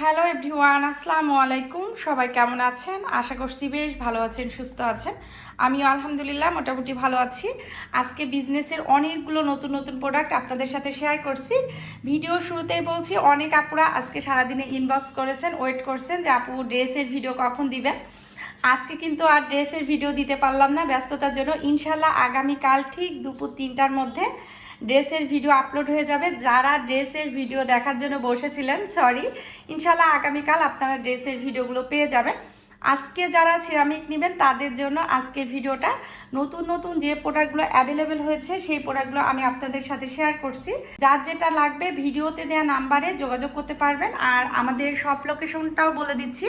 Hello everyone আসসালামু আলাইকুম। সবাই কেমন আছেন? আশা করছি বেশ ভালো আছেন, সুস্থ আছেন। আমিও আলহামদুলিল্লাহ মোটামুটি ভালো আছি। আজকে বিজনেসের অনেকগুলো নতুন নতুন প্রোডাক্ট আপনাদের সাথে শেয়ার করছি। ভিডিও শুরুতেই বলছি, অনেক আপুরা আজকে সারাদিনে ইনবক্স করেছেন ওয়েট করছেন যে আপু ড্রেসের ভিডিও কখন দিবেন। আজকে কিন্তু আর ড্রেসের ভিডিও দিতে পারলাম না, ব্যস্ততার জন্য। ইনশাল্লাহ আগামীকাল ঠিক দুপুর তিনটার মধ্যে ড্রেসের ভিডিও আপলোড হয়ে যাবে। যারা ড্রেসের ভিডিও দেখার জন্য বসেছিলেন সরি ইনশাল্লাহ আগামীকাল আপনারা ড্রেসের ভিডিওগুলো পেয়ে যাবেন। আজকে যারা সিরামিক নেবেন, তাদের জন্য আজকের ভিডিওটা নতুন নতুন যে প্রোডাক্টগুলো অ্যাভেলেবেল হয়েছে, সেই প্রোডাক্টগুলো আমি আপনাদের সাথে শেয়ার করছি। যার যেটা লাগবে ভিডিওতে দেওয়া নাম্বারে যোগাযোগ করতে পারবেন। আর আমাদের সব লোকেশনটাও বলে দিচ্ছি।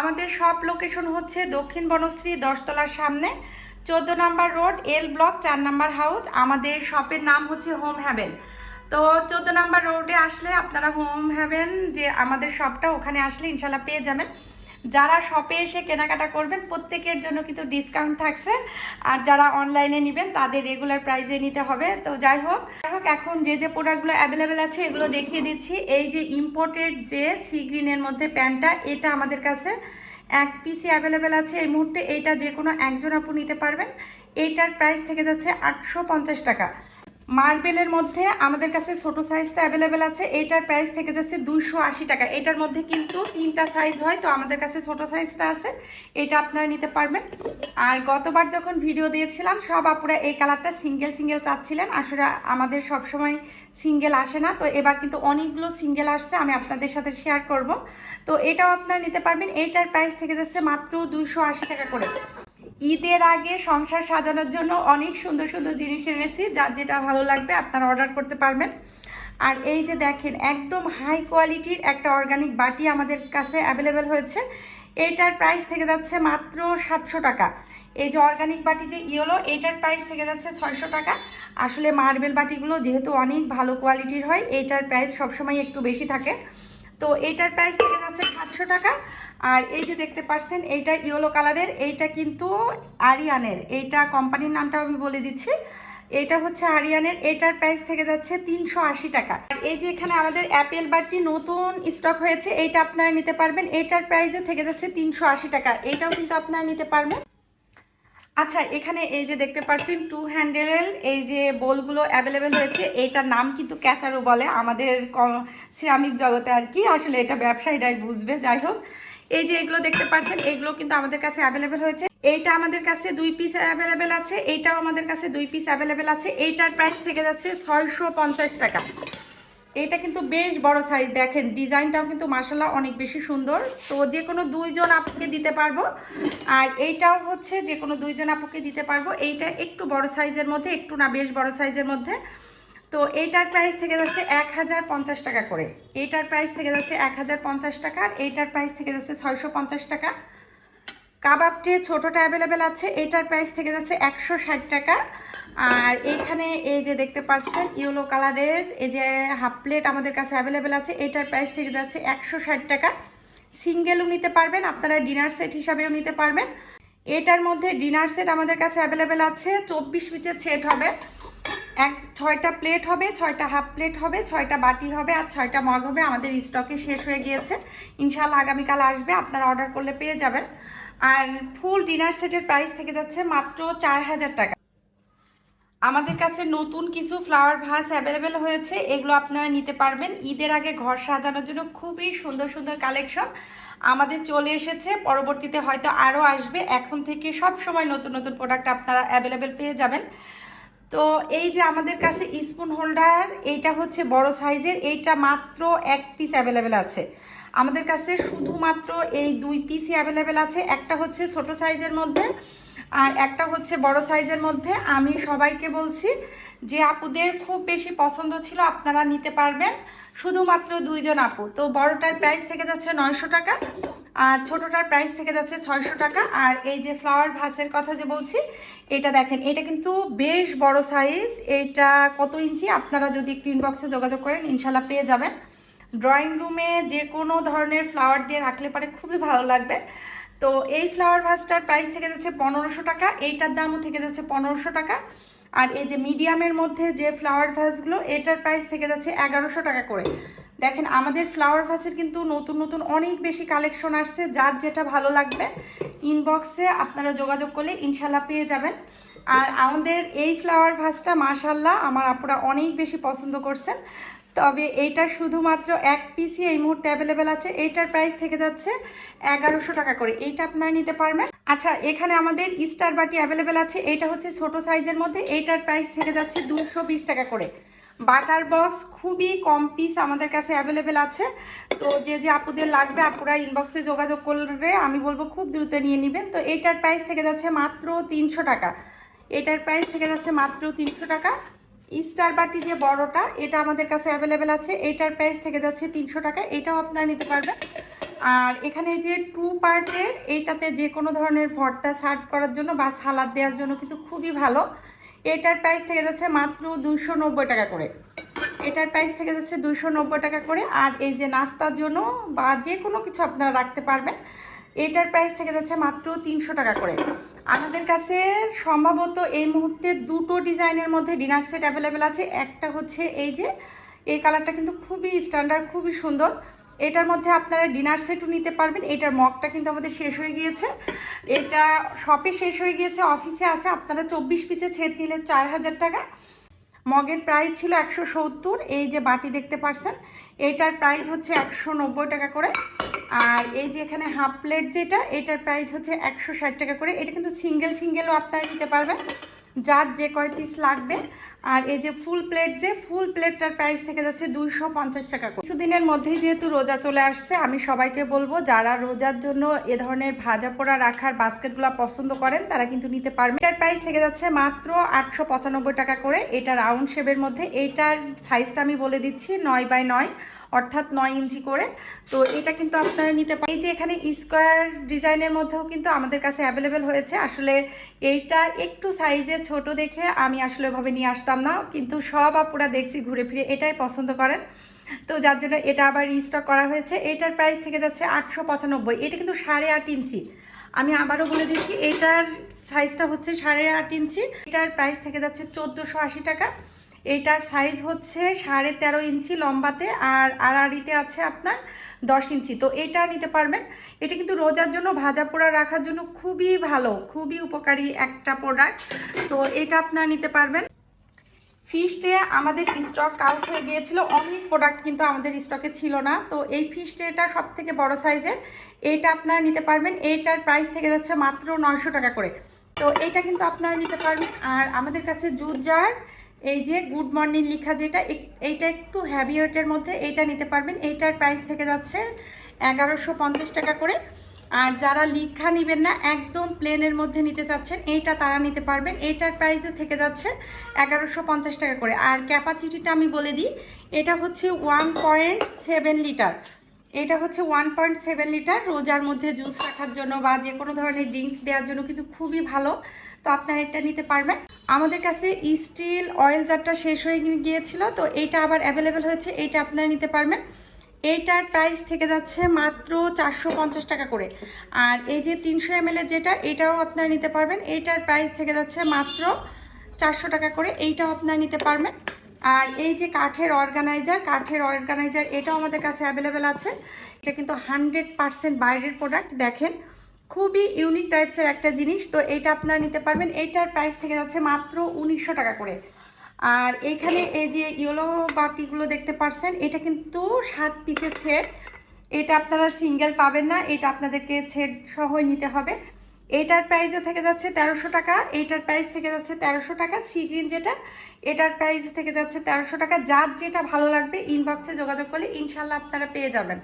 আমাদের সব লোকেশন হচ্ছে দক্ষিণ বনশ্রী দশতলার সামনে চোদ্দ নাম্বার রোড এল ব্লক চার নাম্বার হাউস আমাদের শপের নাম হচ্ছে হোম হ্যাভেন তো চোদ্দ নাম্বার রোডে আসলে আপনারা হোম হ্যাভেন যে আমাদের শপটা ওখানে আসলে ইনশাল্লাহ পেয়ে যাবেন। যারা শপে এসে কেনাকাটা করবেন, প্রত্যেকের জন্য কিন্তু ডিসকাউন্ট থাকছে। আর যারা অনলাইনে নেবেন, তাদের রেগুলার প্রাইজে নিতে হবে। তো যাই হোক যাই হোক, এখন যে যে প্রোডাক্টগুলো অ্যাভেলেবেল আছে, এগুলো দেখিয়ে দিচ্ছি। এই যে ইম্পোর্টেড যে সি গ্রিনের মধ্যে প্যান্টটা, এটা আমাদের কাছে। এক পিসি অ্যাভেলেবেল আছে। এই মুহূর্তে এইটা যে কোনো একজন আপু নিতে পারবেন। এইটার প্রাইস থেকে যাচ্ছে আটশো পঞ্চাশ টাকা। মার্বেলের মধ্যে আমাদের কাছে ছোট সাইজটা অ্যাভেলেবেল আছে। এইটার প্রাইস থেকে যাচ্ছে দুইশো আশি টাকা। এটার মধ্যে কিন্তু তিনটা সাইজ হয়, তো আমাদের কাছে ছোট সাইজটা আছে। এটা আপনারা নিতে পারবেন। আর গতবার যখন ভিডিও দিয়েছিলাম, সব আপুরা এই কালারটা সিঙ্গেল সিঙ্গেল চাচ্ছিলেন। আসলে আমাদের সবসময় সিঙ্গেল আসে না, তো এবার কিন্তু অনেকগুলো সিঙ্গেল আসছে, আমি আপনাদের সাথে শেয়ার করব। তো এটাও আপনারা নিতে পারবেন। এইটার প্রাইস থেকে যাচ্ছে মাত্র দুশো আশি টাকা করে। ঈদের আগে সংসার সাজানোর জন্য অনেক সুন্দর সুন্দর জিনিস এনেছি, যার যেটা ভালো লাগবে আপনারা অর্ডার করতে পারবেন। আর এই যে দেখেন, একদম হাই কোয়ালিটির একটা অর্গানিক বাটি আমাদের কাছে অ্যাভেলেবেল হয়েছে। এইটার প্রাইস থেকে যাচ্ছে মাত্র সাতশো টাকা। এই যে অর্গানিক বাটি যে ইয়েলো এইটার প্রাইস থেকে যাচ্ছে ছয়শো টাকা। আসলে মার্বেল বাটিগুলো যেহেতু অনেক ভালো কোয়ালিটির হয় এইটার প্রাইস সবসময় একটু বেশি থাকে। তো এইটার প্রাইস থেকে যাচ্ছে সাতশো টাকা। আর এই যে দেখতে পাচ্ছেন এইটা ইয়েলো কালারের এইটা কিন্তু আরিয়ানের। এইটা কোম্পানির নামটাও আমি বলে দিচ্ছি। এটা হচ্ছে আরিয়ানের এটার প্রাইস থেকে যাচ্ছে তিনশো আশি টাকা। আর এই যে এখানে আমাদের অ্যাপেল বারটি নতুন স্টক হয়েছে, এইটা আপনারা নিতে পারবেন। এটার প্রাইসও থেকে যাচ্ছে তিনশো আশি টাকা। এটাও কিন্তু আপনারা নিতে পারবেন। আচ্ছা এখানে এই যে দেখতে পাচ্ছেন টু হ্যান্ডেল, এই যে বোলগুলো অ্যাভেলেবেল হয়েছে এইটার নাম কিন্তু ক্যাচারও বলে, আমাদের সিরামিক জগতে আর কি, আসলে এটা ব্যবসায়ীরাই বুঝবে, যাই হোক। এই যে এগুলো দেখতে পাচ্ছেন এগুলো কিন্তু আমাদের কাছে অ্যাভেলেবেল হয়েছে। এইটা আমাদের কাছে দুই পিস অ্যাভেলেবেল আছে, এইটাও আমাদের কাছে দুই পিস অ্যাভেলেবেল আছে, এইটার প্রাইস থেকে যাচ্ছে ছয়শো পঞ্চাশ টাকা। এটা কিন্তু বেশ বড় সাইজ দেখেন ডিজাইনটাও কিন্তু মার্শাল্লাহ অনেক বেশি সুন্দর। তো যে কোনো দুইজন আপুকে দিতে পারব। আর এইটাও হচ্ছে যে কোনো দুইজন আপুকে দিতে পারব। এইটা একটু বড় সাইজের মধ্যে, একটু না বেশ বড় সাইজের মধ্যে। তো এইটার প্রাইস থেকে যাচ্ছে এক হাজার পঞ্চাশ টাকা করে। এইটার প্রাইস থেকে যাচ্ছে এক হাজার পঞ্চাশ টাকা আর এইটার প্রাইস থেকে যাচ্ছে ছয়শো পঞ্চাশ টাকা। কাবাব ট্রে ছোটোটা অ্যাভেলেবেল আছে এটার প্রাইস থেকে যাচ্ছে একশো ষাট টাকা। আর এইখানে এই যে দেখতে পাচ্ছেন ইয়েলো কালারের এই যে হাফ প্লেট আমাদের কাছে অ্যাভেলেবেল আছে, এটার প্রাইস থেকে যাচ্ছে একশো ষাট টাকা। সিঙ্গেলও নিতে পারবেন, আপনারা ডিনার সেট হিসাবেও নিতে পারবেন। এটার মধ্যে ডিনার সেট আমাদের কাছে অ্যাভেলেবেল আছে, চব্বিশ পিসের সেট হবে। এক, ছয়টা প্লেট হবে, ছয়টা হাফ প্লেট হবে, ছয়টা বাটি হবে আর ছয়টা মগ হবে, আমাদের স্টকে শেষ হয়ে গিয়েছে। ইনশাল্লাহ আগামীকাল আসবে, আপনারা অর্ডার করলে পেয়ে যাবেন। আর ফুল ডিনার সেটের প্রাইস থেকে যাচ্ছে মাত্র চার হাজার টাকা। আমাদের কাছে নতুন কিছু ফ্লাওয়ার ভাস অ্যাভেলেবেল হয়েছে, এগুলো আপনারা নিতে পারবেন। ঈদের আগে ঘর সাজানোর জন্য খুবই সুন্দর সুন্দর কালেকশন আমাদের চলে এসেছে। পরবর্তীতে হয়তো আরও আসবে। এখন থেকে সব সময় নতুন নতুন প্রোডাক্ট আপনারা অ্যাভেলেবেল পেয়ে যাবেন। তো এই যে আমাদের কাছে স্পুন হোল্ডার এইটা হচ্ছে বড় সাইজের, এইটা মাত্র এক পিস অ্যাভেলেবেল আছে। আমাদের কাছে শুধুমাত্র এই দুই পিসই অ্যাভেলেবেল আছে। একটা হচ্ছে ছোট সাইজের মধ্যে আর একটা হচ্ছে বড় সাইজের মধ্যে। আমি সবাইকে বলছি যে আপুদের খুব বেশি পছন্দ ছিল, আপনারা নিতে পারবেন। শুধুমাত্র দুইজন আপু। তো বড়টার প্রাইস থেকে যাচ্ছে নয়শো টাকা, আর ছোটোটার প্রাইস থেকে যাচ্ছে ছয়শো টাকা। আর এই যে ফ্লাওয়ার ভাসের কথা যে বলছি, এটা দেখেন, এটা কিন্তু বেশ বড় সাইজ এটা কত ইঞ্চি? আপনারা যদি একটু ইনবক্সে যোগাযোগ করেন ইনশাল্লাহ পেয়ে যাবেন। ড্রয়িং রুমে যে কোনো ধরনের ফ্লাওয়ার দিয়ে রাখলে পারে খুবই ভালো লাগবে। তো এই ফ্লাওয়ার ভাসটার প্রাইস থেকে যাচ্ছে পনেরোশো টাকা, এইটার দামও থেকে যাচ্ছে পনেরোশো টাকা। আর এই যে মিডিয়ামের মধ্যে যে ফ্লাওয়ার ভাসগুলো এটার প্রাইস থেকে যাচ্ছে এগারোশো টাকা করে। দেখেন, আমাদের ফ্লাওয়ার ভাসের কিন্তু নতুন নতুন অনেক বেশি কালেকশন আসছে, যার যেটা ভালো লাগবে ইনবক্সে আপনারা যোগাযোগ করলে ইনশাল্লাহ পেয়ে যাবেন। আর আমাদের এই ফ্লাওয়ার ভাসটা মাশাল্লাহ আমার আপুরা অনেক বেশি পছন্দ করছেন। তবে এইটা শুধুমাত্র এক পিসই এই মুহূর্তে অ্যাভেলেবেল আছে। এইটার প্রাইস থেকে যাচ্ছে এগারোশো টাকা করে। এইটা আপনারা নিতে পারবেন। আচ্ছা এখানে আমাদের স্টার বাটি অ্যাভেলেবেল আছে। এইটা হচ্ছে ছোট সাইজের মধ্যে। এইটার প্রাইস থেকে যাচ্ছে দুশো টাকা করে। বাটার বক্স খুবই কম পিস আমাদের কাছে অ্যাভেলেবেল আছে। তো যে যে আপুদের লাগবে, আপুরা ইনবক্সে যোগাযোগ করবে। আমি বলব খুব দ্রুত নিয়ে নেবেন। তো এইটার প্রাইস থেকে যাচ্ছে মাত্র তিনশো টাকা। এটার প্রাইস থেকে যাচ্ছে মাত্র তিনশো টাকা। স্টার বাটি যে বড়টা, এটা আমাদের কাছে অ্যাভেলেবেল আছে। এইটার প্রাইস থেকে যাচ্ছে তিনশো টাকা, এটাও আপনারা নিতে পারবেন। আর এখানে যে টু পার্টের এইটাতে যে কোনো ধরনের ভর্তা সার্ভ করার জন্য বা ছালাদ দেওয়ার জন্য কিন্তু খুবই ভালো। এটার প্রাইস থেকে যাচ্ছে মাত্র দুশো টাকা করে। এটার প্রাইস থেকে যাচ্ছে দুশো টাকা করে। আর এই যে নাস্তার জন্য বা যে কোনো কিছু আপনারা রাখতে পারবেন। এটার প্রাইস থেকে যাচ্ছে মাত্র তিনশো টাকা করে। আমাদের কাছে সম্ভবত এই মুহূর্তে দুটো ডিজাইনের মধ্যে ডিনার সেট অ্যাভেলেবেল আছে। একটা হচ্ছে এই যে, এই কালারটা কিন্তু খুবই স্ট্যান্ডার্ড খুবই সুন্দর। এটার মধ্যে আপনারা ডিনার সেটও নিতে পারবেন। এটার মগটা কিন্তু আমাদের শেষ হয়ে গিয়েছে। এটা শপে শেষ হয়ে গিয়েছে অফিসে আছে। আপনারা চব্বিশ পিসে ছেট নিলে চার হাজার টাকা। মগের প্রাইস ছিল একশো সত্তর, এই যে বাটি দেখতে পারছেন, এটার প্রাইস হচ্ছে একশো নব্বই টাকা করে। আর এই যে এখানে হাফ প্লেট যেটা, এটার প্রাইস হচ্ছে একশো ষাট টাকা করে। এটা কিন্তু সিঙ্গেল সিঙ্গেলও আপনারা নিতে পারবেন। যার যে কয় পিস লাগবে। আর এই যে ফুল প্লেট যে ফুল প্লেটটার প্রাইস থেকে যাচ্ছে দুইশো পঞ্চাশ টাকা কিছুদিনের মধ্যেই যেহেতু রোজা চলে আসছে, আমি সবাইকে বলব, যারা রোজার জন্য এ ধরনের ভাজা পোড়া রাখার বাস্কেটগুলো পছন্দ করেন, তারা কিন্তু নিতে পারবেন এটার প্রাইস থেকে যাচ্ছে মাত্র আটশো পঁচানব্বই টাকা করে। এটা রাউন্ড শেপের মধ্যে এইটার সাইজটা আমি বলে দিচ্ছি, নয় বাই নয়। অর্থাৎ নয় ইঞ্চি করে। তো এটা কিন্তু আপনারা নিতে পারেন এই যে এখানে স্কোয়ার ডিজাইনের মধ্যেও কিন্তু আমাদের কাছে অ্যাভেলেবেল হয়েছে। আসলে এইটা একটু সাইজে ছোট দেখে আমি আসলে ওভাবে নিয়ে আসতাম না। কিন্তু সব আপুরা দেখছি ঘুরে ফিরে এটাই পছন্দ করেন। তো যার জন্য এটা আবার রিস্টক করা হয়েছে। এটার প্রাইস থেকে যাচ্ছে আটশো পঁচানব্বই। এটা কিন্তু সাড়ে আট ইঞ্চি। আমি আবারও বলে দিচ্ছি, এটার সাইজটা হচ্ছে সাড়ে আট ইঞ্চি। এটার প্রাইস থেকে যাচ্ছে চোদ্দোশো আশি টাকা। এইটার সাইজ হচ্ছে সাড়ে তেরো ইঞ্চি লম্বাতে আর আড়াআড়িতে আছে আপনার দশ ইঞ্চি। তো এটা নিতে পারবেন। এটা কিন্তু রোজার জন্য, ভাজা পোড়া রাখার জন্য খুবই ভালো, খুবই উপকারী একটা প্রোডাক্ট তো এটা আপনারা নিতে পারবেন। ফিশ ট্রে আমাদের স্টক আউট হয়ে গিয়েছিল। অনেক প্রোডাক্ট কিন্তু আমাদের স্টকে ছিল না। তো এই ফিশ ট্রেটা সব থেকে বড় সাইজের এইটা আপনারা নিতে পারবেন। এইটার প্রাইস থেকে যাচ্ছে মাত্র নয়শো টাকা করে। তো এইটা কিন্তু আপনারা নিতে পারবেন। আর আমাদের কাছে জুট জার এই যে গুড মর্নিং লেখা যেটা এইটা একটু হ্যাভি ওয়েটের মধ্যে এইটা নিতে পারবেন। এইটার প্রাইস থেকে যাচ্ছে এগারোশো টাকা করে। আর যারা লিখা নেবেন না, একদম প্লেনের মধ্যে নিতে চাচ্ছেন, এইটা তারা নিতে পারবেন। এইটার প্রাইসও থেকে যাচ্ছে এগারোশো পঞ্চাশ টাকা করে। আর ক্যাপাসিটিটা আমি বলে দিই, এটা হচ্ছে ওয়ান পয়েন্ট সেভেন লিটার এটা হচ্ছে ওয়ান পয়েন্ট সেভেন লিটার রোজার মধ্যে জুস রাখার জন্য বা যে কোনো ধরনের ড্রিঙ্কস দেওয়ার জন্য কিন্তু খুবই ভালো। তো আপনারা এটা নিতে পারবেন। আমাদের কাছে স্টিল অয়েল জারটা শেষ হয়ে গিয়েছিল, তো এইটা আবার অ্যাভেলেবেল হয়েছে, এইটা আপনারা নিতে পারবেন। এইটার প্রাইস থেকে যাচ্ছে মাত্র চারশো পঞ্চাশ টাকা করে। আর এই যে তিনশো এম যেটা এটাও আপনারা নিতে পারবেন। এইটার প্রাইস থেকে যাচ্ছে মাত্র চারশো টাকা করে, এইটাও আপনারা নিতে পারবেন। আর এই যে কাঠের অর্গানাইজার কাঠের অর্গানাইজার এটাও আমাদের কাছে অ্যাভেলেবেল আছে। এটা কিন্তু হান্ড্রেড পারসেন্ট বাইরের প্রোডাক্ট দেখেন। খুবই ইউনিক টাইপসের একটা জিনিস। তো এইটা আপনারা নিতে পারবেন। এইটার প্রাইস থেকে যাচ্ছে মাত্র উনিশশো টাকা করে। আর এইখানে এই যে ইয়েলো বাটিগুলো দেখতে পারছেন, এটা কিন্তু সাত পিসের সেট এটা আপনারা সিঙ্গেল পাবেন না, এটা আপনাদেরকে সেট সহই নিতে হবে। এটার প্রাইসও থেকে যাচ্ছে তেরোশো টাকা এইটার প্রাইস থেকে যাচ্ছে তেরোশো টাকা সি গ্রিন যেটা। এটার প্রাইস থেকে যাচ্ছে তেরোশো টাকা। যার যেটা ভালো লাগবে ইনবক্সে যোগাযোগ করলে ইনশাল্লাহ আপনারা পেয়ে যাবেন।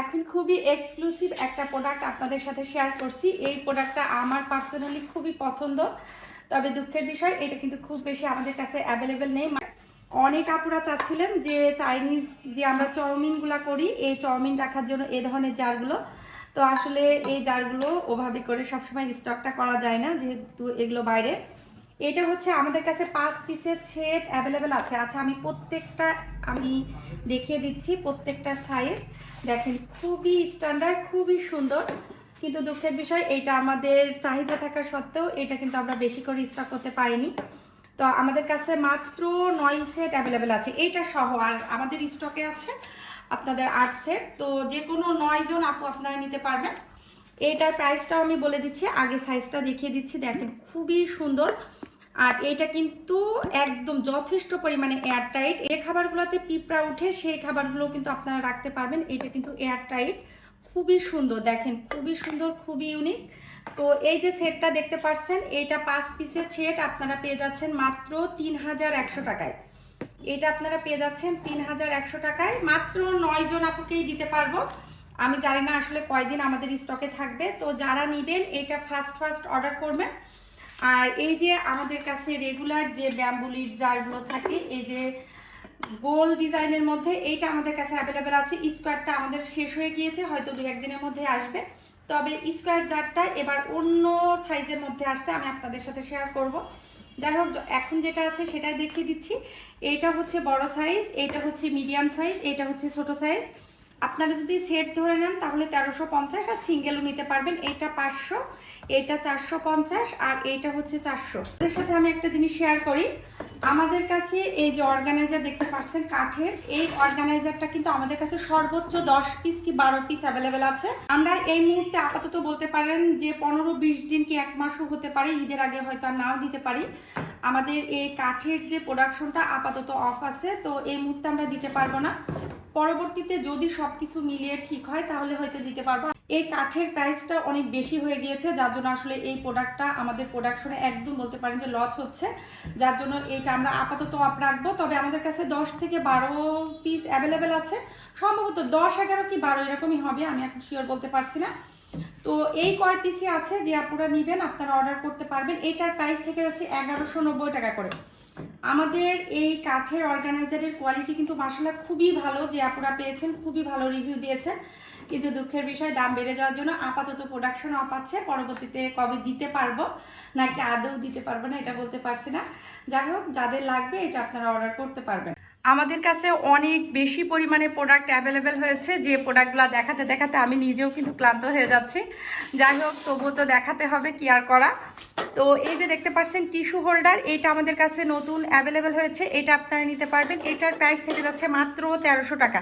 এখন খুবই এক্সক্লুসিভ একটা প্রোডাক্ট আপনাদের সাথে শেয়ার করছি। এই প্রোডাক্টটা আমার পার্সোনালি খুবই পছন্দ। তবে দুঃখের বিষয়, এটা কিন্তু খুব বেশি আমাদের কাছে অ্যাভেলেবেল নেই। অনেক আপুরা চাচ্ছিলেন যে চাইনিজ যে আমরা চাউমিনগুলো করি, এই চাউমিন রাখার জন্য এ ধরনের জারগুলো তো আসলে এই জারগুলো ওভাবে করে সবসময় স্টকটা করা যায় না, যেহেতু এগুলো বাইরে। এটা হচ্ছে আমাদের কাছে পাঁচ পিসের সেট অ্যাভেলেবেল আছে। আচ্ছা আমি প্রত্যেকটা, আমি দেখিয়ে দিচ্ছি প্রত্যেকটার সাইজ দেখেন, খুবই স্ট্যান্ডার্ড খুবই সুন্দর। কিন্তু দুঃখের বিষয়, এটা আমাদের চাহিদা থাকা সত্ত্বেও এটা কিন্তু আমরা বেশি করে স্টক করতে পারিনি। তো আমাদের কাছে মাত্র নয় সেট অ্যাভেলেবেল আছে। এইটা সহ, আর আমাদের স্টকে আছে আপনাদের আট সেট তো যে কোনো নয় জন আপু আপনারা নিতে পারবেন। এইটার প্রাইসটাও আমি বলে দিচ্ছি, আগে সাইজটা দেখিয়ে দিচ্ছি। দেখেন, খুবই সুন্দর। আর এটা কিন্তু একদম যথেষ্ট পরিমাণে এয়ারটাইট এই খাবারগুলোতে পিঁপড়া উঠে, সেই খাবারগুলো কিন্তু আপনারা রাখতে পারবেন। এটা কিন্তু এয়ারটাইট খুবই সুন্দর, দেখেন, খুবই সুন্দর, খুবই ইউনিক তো এই যে সেটটা দেখতে পাচ্ছেন, এটা পাঁচ পিসের সেট আপনারা পেয়ে যাচ্ছেন মাত্র তিন হাজার একশো টাকায়। এটা আপনারা পেয়ে যাচ্ছেন তিন হাজার একশো টাকায়। মাত্র নয় জন আপুকেই দিতে পারব। আমি জানি না আসলে কয়দিন আমাদের স্টকে থাকবে। তো যারা নেবেন, এটা ফার্স্ট ফার্স্ট অর্ডার করবেন। আর এই যে আমাদের কাছে রেগুলার যে ব্যাম্বুলির জারগুলো থাকে, এই যে গোল ডিজাইনের মধ্যে এইটা আমাদের কাছে অ্যাভেলেবেল আছে। স্কোয়ারটা আমাদের শেষ হয়ে গিয়েছে, হয়তো দু একদিনের মধ্যে আসবে। তবে স্কোয়ার জারটা এবার অন্য সাইজের মধ্যে আসছে, আমি আপনাদের সাথে শেয়ার করব। যাই হোক, এখন যেটা আছে সেটাই দেখিয়ে দিচ্ছি। এইটা হচ্ছে বড় সাইজ এইটা হচ্ছে মিডিয়াম সাইজ এইটা হচ্ছে ছোট সাইজ আপনারা যদি সেট ধরে নেন, তাহলে তেরোশো পঞ্চাশ আর সিঙ্গেলও নিতে পারবেন। এইটা পাঁচশো। এইটা চারশো পঞ্চাশ আর এইটা হচ্ছে চারশো। এর সাথে আমি একটা জিনিস শেয়ার করি। আমাদের কাছে এই যে অর্গানাইজার দেখতে পাচ্ছেন, কাঠের, এই অর্গানাইজারটা কিন্তু আমাদের কাছে সর্বোচ্চ দশ পিস কি বারো পিস অ্যাভেলেবেল আছে। আমরা এই মুহূর্তে আপাতত বলতে পারেন যে পনেরো বিশ দিন কি এক মাসও হতে পারে, ঈদের আগে হয়তো আর নাও দিতে পারি। আমাদের এই কাঠের যে প্রোডাকশনটা আপাতত অফ আছে, তো এই মুহূর্তে আমরা দিতে পারব না। পরবর্তীতে যদি সবকিছু মিলিয়ে ঠিক হয়, তাহলে হয়তো দিতে পারব। এই কাঠের প্রাইসটা অনেক বেশি হয়ে গিয়েছে, যার জন্য আসলে এই প্রোডাক্টটা আমাদের প্রোডাকশনে একদম বলতে পারেন যে লস হচ্ছে। যার জন্য এইটা আমরা আপাতত অফ রাখব, তবে আমাদের কাছে দশ থেকে বারো পিস অ্যাভেলেবেল আছে। সম্ভবত দশ, এগারো কি বারো এরকমই হবে, আমি এখন শিওর বলতে পারছি না। তো এই কয় পিসি আছে, যে আপুরা নেবেন, আপনারা অর্ডার করতে পারবেন। এটার প্রাইস থেকে যাচ্ছে এগারোশো নব্বই টাকা করে। আমাদের এই কাঠের অর্গানাইজারের কোয়ালিটি কিন্তু মাসালা খুবই ভালো, যে আপুরা পেয়েছেন, খুবই ভালো রিভিউ দিয়েছেন। কিন্তু দুঃখের বিষয়, দাম বেড়ে যাওয়ার জন্য আপাতত প্রোডাকশন অফ আছে। পরবর্তীতে কবে দিতে পারব, নাকি আদৌ দিতে পারব না, এটা বলতে পারছি না। যাই হোক, যাদের লাগবে এটা আপনারা অর্ডার করতে পারবেন। আমাদের কাছে অনেক বেশি পরিমাণে প্রোডাক্ট অ্যাভেলেবেল হয়েছে। যে প্রোডাক্টগুলো দেখাতে দেখাতে আমি নিজেও কিন্তু ক্লান্ত হয়ে যাচ্ছি। যাই হোক, তবুও তো দেখাতে হবে, কি আর করা। তো এই যে দেখতে পাচ্ছেন টিস্যু হোল্ডার এটা আমাদের কাছে নতুন অ্যাভেলেবেল হয়েছে। এটা আপনারা নিতে পারবেন। এটার প্রাইস থেকে যাচ্ছে মাত্র তেরোশো টাকা।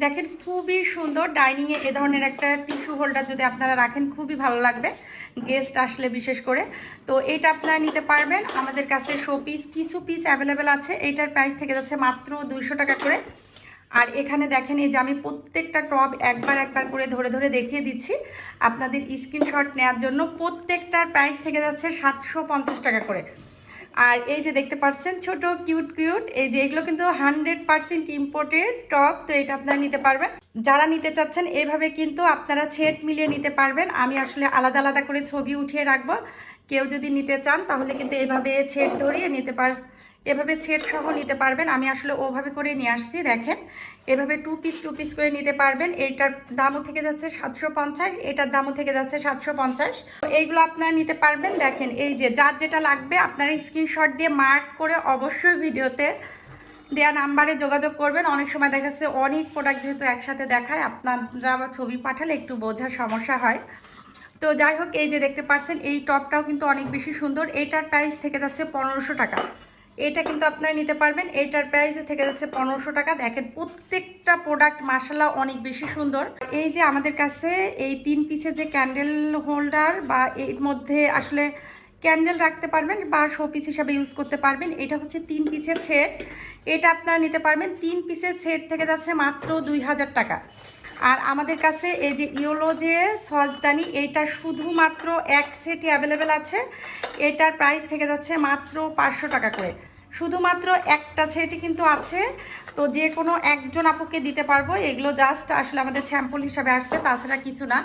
দেখেন খুবই সুন্দর ডাইনিংয়ে এ ধরনের একটা টিস্যু হোল্ডার যদি আপনারা রাখেন, খুবই ভালো লাগবে। গেস্ট আসলে বিশেষ করে। তো এটা আপনারা নিতে পারবেন। আমাদের কাছে শো পিস কিছু পিস অ্যাভেলেবেল আছে। এইটার প্রাইস থেকে যাচ্ছে মাত্র দুইশো টাকা করে। আর এখানে দেখেন, এই যে আমি প্রত্যেকটা টব একবার একবার করে ধরে ধরে দেখিয়ে দিচ্ছি। আপনাদের স্ক্রিনশট নেওয়ার জন্য প্রত্যেকটার প্রাইস থেকে যাচ্ছে সাতশো পঞ্চাশ টাকা করে। আর এই যে দেখতে পাচ্ছেন ছোট, কিউট কিউট, এই যে এগুলো কিন্তু হান্ড্রেড পার্সেন্ট ইম্পোর্টেড টপ তো এটা আপনারা নিতে পারবেন। যারা নিতে চাচ্ছেন, এভাবে কিন্তু আপনারা ছেট মিলিয়ে নিতে পারবেন। আমি আসলে আলাদা আলাদা করে ছবি উঠিয়ে রাখব। কেউ যদি নিতে চান, তাহলে কিন্তু এভাবে ছেট ধরিয়ে নিতে পার এভাবে ছেট সহ নিতে পারবেন। আমি আসলে ওভাবে করে নিয়ে আসছি, দেখেন। এভাবে টু পিস টু পিস করে নিতে পারবেন। এইটার দামও থেকে যাচ্ছে সাতশো পঞ্চাশ, এটার দামও থেকে যাচ্ছে সাতশো পঞ্চাশ। এইগুলো আপনারা নিতে পারবেন। দেখেন, এই যে যার যেটা লাগবে, আপনারা স্ক্রিনশট দিয়ে মার্ক করে অবশ্যই ভিডিওতে দেয়া নাম্বারে যোগাযোগ করবেন। অনেক সময় দেখা যাচ্ছে অনেক প্রোডাক্ট যেহেতু একসাথে দেখায়, আপনারা আবার ছবি পাঠালে একটু বোঝার সমস্যা হয়। তো যাই হোক, এই যে দেখতে পাচ্ছেন, এই টপটাও কিন্তু অনেক বেশি সুন্দর। এইটার প্রাইস থেকে যাচ্ছে পনেরোশো টাকা। এটা কিন্তু আপনারা নিতে পারবেন। এইটার প্রাইস থেকে যাচ্ছে পনেরোশো টাকা। দেখেন প্রত্যেকটা প্রোডাক্ট মাসালা অনেক বেশি সুন্দর। এই যে আমাদের কাছে এই তিন পিসের যে ক্যান্ডেল হোল্ডার বা এর মধ্যে আসলে ক্যান্ডেল রাখতে পারবেন বা শো পিস হিসাবে ইউজ করতে পারবেন, এটা হচ্ছে তিন পিসের সেট এটা আপনারা নিতে পারবেন। তিন পিসের সেট থেকে যাচ্ছে মাত্র দুই হাজার টাকা। আর আমাদের কাছে এই যে ইয়োলো যে সজদানি এইটা শুধুমাত্র এক সেটই অ্যাভেলেবেল আছে। এটার প্রাইস থেকে যাচ্ছে মাত্র পাঁচশো টাকা করে। শুধুমাত্র একটা সেটই কিন্তু আছে। তো যে কোনো একজন আপুকে দিতে পারব। এগুলো জাস্ট আসলে আমাদের স্যাম্পল হিসাবে আসছে, তাছাড়া কিছু না।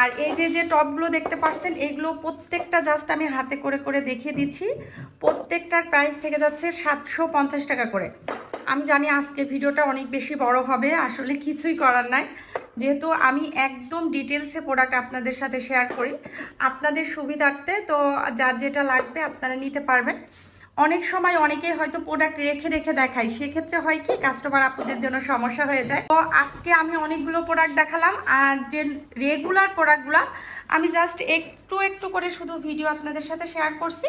আর এই যে যে টপগুলো দেখতে পাচ্ছেন, এগুলো প্রত্যেকটা জাস্ট আমি হাতে করে করে দেখিয়ে দিচ্ছি। প্রত্যেকটার প্রাইস থেকে যাচ্ছে সাতশো পঞ্চাশ টাকা করে। আমি জানি আজকে ভিডিওটা অনেক বেশি বড় হবে, আসলে কিছুই করার নাই। যেহেতু আমি একদম ডিটেলসে প্রোডাক্ট আপনাদের সাথে শেয়ার করি। আপনাদের সুবিধার্থে তো যার যেটা লাগবে আপনারা নিতে পারবেন। অনেক সময় অনেকে হয়তো প্রোডাক্ট রেখে রেখে দেখায়। সেক্ষেত্রে হয় কি কাস্টমার আপুদের জন্য সমস্যা হয়ে যায়। তো আজকে আমি অনেকগুলো প্রোডাক্ট দেখালাম আর যে রেগুলার প্রোডাক্টগুলো আমি জাস্ট একটু একটু করে শুধু ভিডিও আপনাদের সাথে শেয়ার করছি।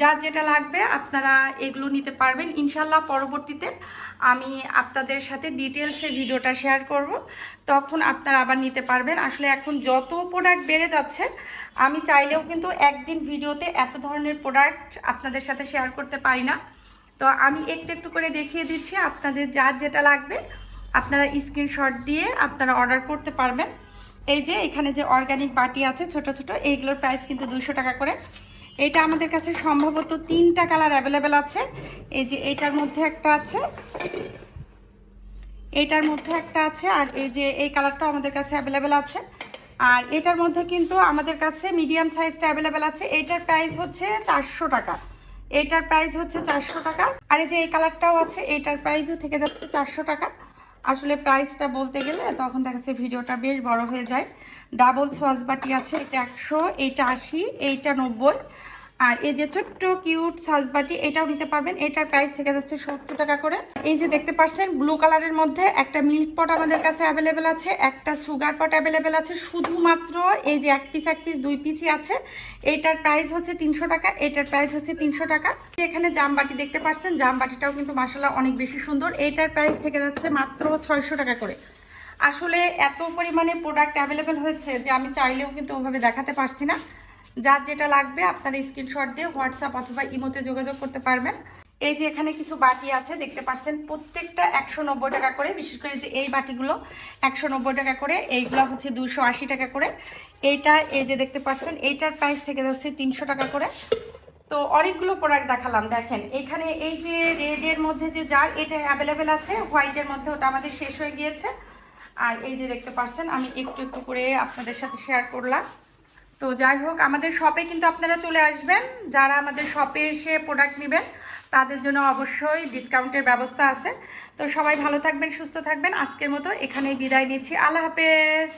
যার যেটা লাগবে আপনারা এগুলো নিতে পারবেন। ইনশাল্লাহ পরবর্তীতে আমি আপনাদের সাথে ডিটেলসে ভিডিওটা শেয়ার করব। তখন আপনারা আবার নিতে পারবেন। আসলে এখন যত প্রোডাক্ট বেড়ে যাচ্ছে, আমি চাইলেও কিন্তু একদিন ভিডিওতে এত ধরনের প্রোডাক্ট আপনাদের সাথে শেয়ার করতে পারি না। তো আমি একটু একটু করে দেখিয়ে দিচ্ছি আপনাদের যার যেটা লাগবে। আপনারা স্ক্রিনশট দিয়ে আপনারা অর্ডার করতে পারবেন। এই যে এখানে যে অর্গানিক বাটি আছে ছোট ছোট, এইগুলোর প্রাইস কিন্তু দুশো টাকা করে। এটা আমাদের কাছে সম্ভবত তিনটা কালার অ্যাভেলেবেল আছে। এই যে এটার মধ্যে একটা আছে। এটার মধ্যে একটা আছে আর এই যে এই কালারটাও আমাদের কাছে অ্যাভেলেবেল আছে। আর এটার মধ্যে কিন্তু আমাদের কাছে মিডিয়াম সাইজটা অ্যাভেলেবেল আছে। এটার প্রাইস হচ্ছে চারশো টাকা। এটার প্রাইস হচ্ছে চারশো টাকা। আর এই যে এই কালারটাও আছে, এটার প্রাইসও থেকে যাচ্ছে চারশো টাকা। আসলে প্রাইসটা বলতে গেলে তখন দেখা যাচ্ছে ভিডিওটা বেশ বড় হয়ে যায়। ডাবল সস বাটি আছে, এটা একশো, এইটা আশি, এইটা নব্বই। আর এই যে ছোট্ট কিউট সাজবাটি এটাও নিতে পারবেন। এটার প্রাইস থেকে যাচ্ছে সত্তর টাকা করে। এই যে দেখতে পাচ্ছেন ব্লু কালারের মধ্যে একটা মিল্ক পট আমাদের কাছে অ্যাভেলেবেল আছে, একটা সুগার পট অ্যাভেলেবেল আছে। শুধুমাত্র এই যে এক পিস এক পিস দুই পিসই আছে। এটার প্রাইস হচ্ছে তিনশো টাকা, এটার প্রাইস হচ্ছে তিনশো টাকা। এখানে জামবাটি দেখতে পাচ্ছেন জামবাটিটাও কিন্তু মাসাল্লাহ অনেক বেশি সুন্দর। এইটার প্রাইস থেকে যাচ্ছে মাত্র ছয়শো টাকা করে। আসলে এত পরিমাণে প্রোডাক্ট অ্যাভেলেবেল হয়েছে যে আমি চাইলেও কিন্তু ওভাবে দেখাতে পারছি না। যার যেটা লাগবে আপনারা স্ক্রিনশট দিয়ে হোয়াটসঅ্যাপ অথবা ইমোতে যোগাযোগ করতে পারবেন। এই যে এখানে কিছু বাটি আছে, দেখতে পাচ্ছেন প্রত্যেকটা একশো নব্বই টাকা করে, বিশেষ করে যে এই বাটিগুলো একশো নব্বই টাকা করে, এইগুলো হচ্ছে দুশো টাকা করে। এইটা এই যে দেখতে পাচ্ছেন, এইটার প্রাইস থেকে যাচ্ছে তিনশো টাকা করে। তো অনেকগুলো প্রোডাক্ট দেখালাম, দেখেন। এখানে এই যে রেডের মধ্যে যে জার এটা অ্যাভেলেবেল আছে হোয়াইটের মধ্যে ওটা আমাদের শেষ হয়ে গিয়েছে। আর এই যে দেখতে পাচ্ছেন আমি একটু একটু করে আপনাদের সাথে শেয়ার করলাম। তো যাই হোক, আমাদের শপে কিন্তু আপনারা চলে আসবেন। যারা আমাদের শপে এসে প্রোডাক্ট নেবেন, তাদের জন্য অবশ্যই ডিসকাউন্টের ব্যবস্থা আছে। তো সবাই ভালো থাকবেন, সুস্থ থাকবেন। আজকের মতো এখানেই বিদায় নিচ্ছি। আল্লাহ হাফেজ।